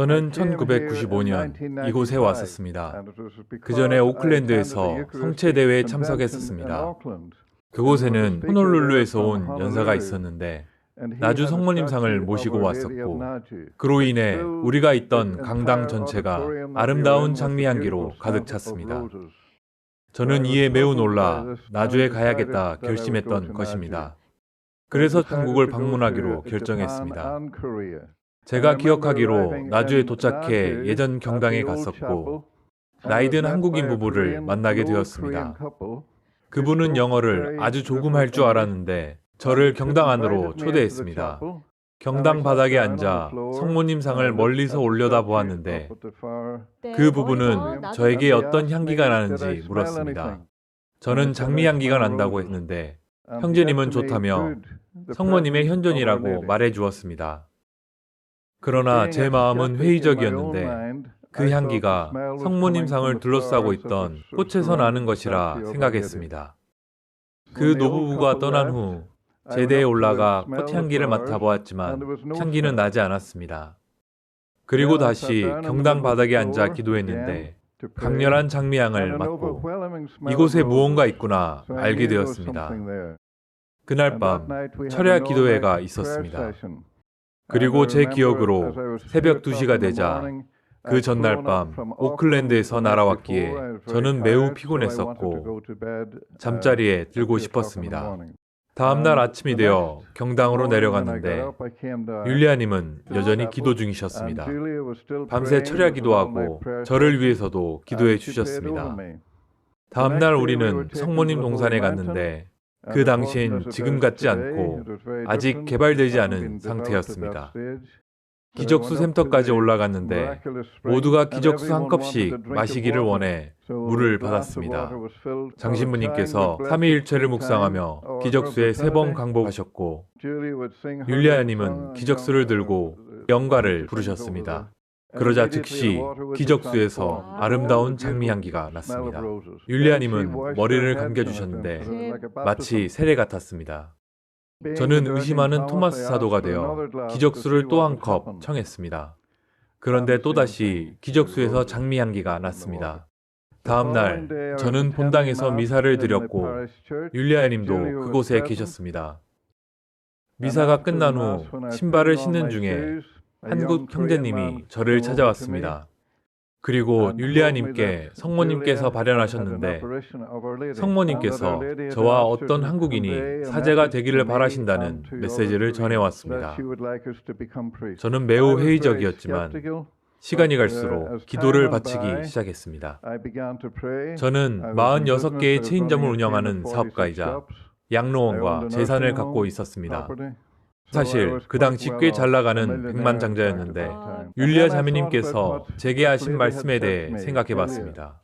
저는 1995년 이곳에 왔었습니다. 그 전에 오클랜드에서 성체 대회에 참석했었습니다. 그곳에는 호놀룰루에서 온 연사가 있었는데 나주 성모님상을 모시고 왔었고 그로 인해 우리가 있던 강당 전체가 아름다운 장미 향기로 가득 찼습니다. 저는 이에 매우 놀라 나주에 가야겠다 결심했던 것입니다. 그래서 한국을 방문하기로 결정했습니다. 제가 기억하기로 나주에 도착해 예전 경당에 갔었고 나이든 한국인 부부를 만나게 되었습니다. 그분은 영어를 아주 조금 할 줄 알았는데 저를 경당 안으로 초대했습니다. 경당 바닥에 앉아 성모님 상을 멀리서 올려다 보았는데 그 부부는 저에게 어떤 향기가 나는지 물었습니다. 저는 장미 향기가 난다고 했는데 형제님은 좋다며 성모님의 현존이라고 말해 주었습니다. 그러나 제 마음은 회의적이었는데 그 향기가 성모님 상을 둘러싸고 있던 꽃에서 나는 것이라 생각했습니다. 그 노부부가 떠난 후 제대에 올라가 꽃향기를 맡아보았지만 향기는 나지 않았습니다. 그리고 다시 경당 바닥에 앉아 기도했는데 강렬한 장미향을 맡고 이곳에 무언가 있구나 알게 되었습니다. 그날 밤 철야 기도회가 있었습니다. 그리고 제 기억으로 새벽 2시가 되자 그 전날 밤 오클랜드에서 날아왔기에 저는 매우 피곤했었고 잠자리에 들고 싶었습니다. 다음날 아침이 되어 경당으로 내려갔는데 율리아님은 여전히 기도 중이셨습니다. 밤새 철야 기도하고 저를 위해서도 기도해 주셨습니다. 다음날 우리는 성모님 동산에 갔는데 그 당시엔 지금 같지 않고 아직 개발되지 않은 상태였습니다. 기적수 샘터까지 올라갔는데 모두가 기적수 한 컵씩 마시기를 원해 물을 받았습니다. 장신부님께서 삼위일체를 묵상하며 기적수에 세 번 강복하셨고 율리아님은 기적수를 들고 영가를 부르셨습니다. 그러자 즉시 기적수에서 아름다운 장미 향기가 났습니다. 율리아님은 머리를 감겨주셨는데 마치 세례 같았습니다. 저는 의심하는 토마스 사도가 되어 기적수를 또 한 컵 청했습니다. 그런데 또다시 기적수에서 장미 향기가 났습니다. 다음 날 저는 본당에서 미사를 드렸고 율리아님도 그곳에 계셨습니다. 미사가 끝난 후 신발을 신는 중에 한국 형제님이 저를 찾아왔습니다. 그리고 율리아님께 성모님께서 발현하셨는데 성모님께서 저와 어떤 한국인이 사제가 되기를 바라신다는 메시지를 전해왔습니다. 저는 매우 회의적이었지만 시간이 갈수록 기도를 바치기 시작했습니다. 저는 46개의 체인점을 운영하는 사업가이자 양로원과 재산을 갖고 있었습니다. 사실 그 당시 꽤 잘 나가는 백만장자였는데 율리아 자매님께서 제게 하신 말씀에 대해 생각해 봤습니다.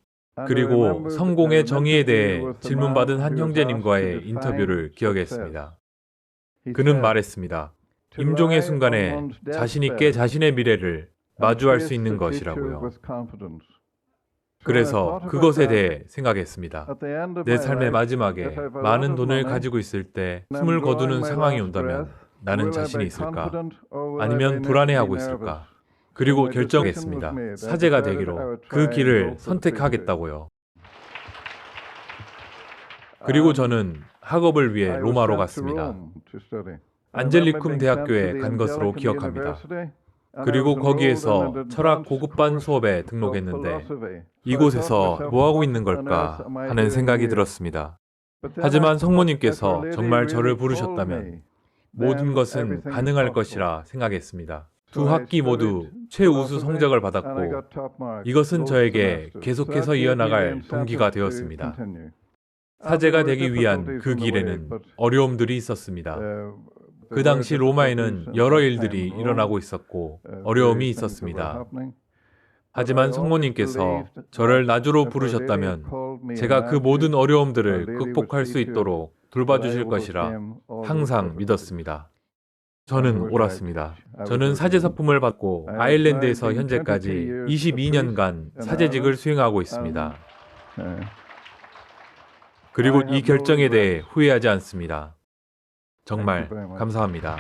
그리고 성공의 정의에 대해 질문받은 한 형제님과의 인터뷰를 기억했습니다. 그는 말했습니다. 임종의 순간에 자신있게 자신의 미래를 마주할 수 있는 것이라고요. 그래서 그것에 대해 생각했습니다. 내 삶의 마지막에 많은 돈을 가지고 있을 때 숨을 거두는 상황이 온다면 나는 자신이 있을까? 아니면 불안해하고 있을까? 그리고 결정했습니다. 사제가 되기로 그 길을 선택하겠다고요. 그리고 저는 학업을 위해 로마로 갔습니다. 안젤리쿰 대학교에 간 것으로 기억합니다. 그리고 거기에서 철학 고급반 수업에 등록했는데 이곳에서 뭐 하고 있는 걸까 하는 생각이 들었습니다. 하지만 성모님께서 정말 저를 부르셨다면 모든 것은 가능할 것이라 생각했습니다. 두 학기 모두 최우수 성적을 받았고 이것은 저에게 계속해서 이어나갈 동기가 되었습니다. 사제가 되기 위한 그 길에는 어려움들이 있었습니다. 그 당시 로마에는 여러 일들이 일어나고 있었고 어려움이 있었습니다. 하지만 성모님께서 저를 나주로 부르셨다면 제가 그 모든 어려움들을 극복할 수 있도록 돌봐주실 것이라 항상 믿었습니다. 저는 옳았습니다. 저는 사제 서품을 받고 아일랜드에서 현재까지 22년간 사제직을 수행하고 있습니다. 그리고 이 결정에 대해 후회하지 않습니다. 정말 감사합니다.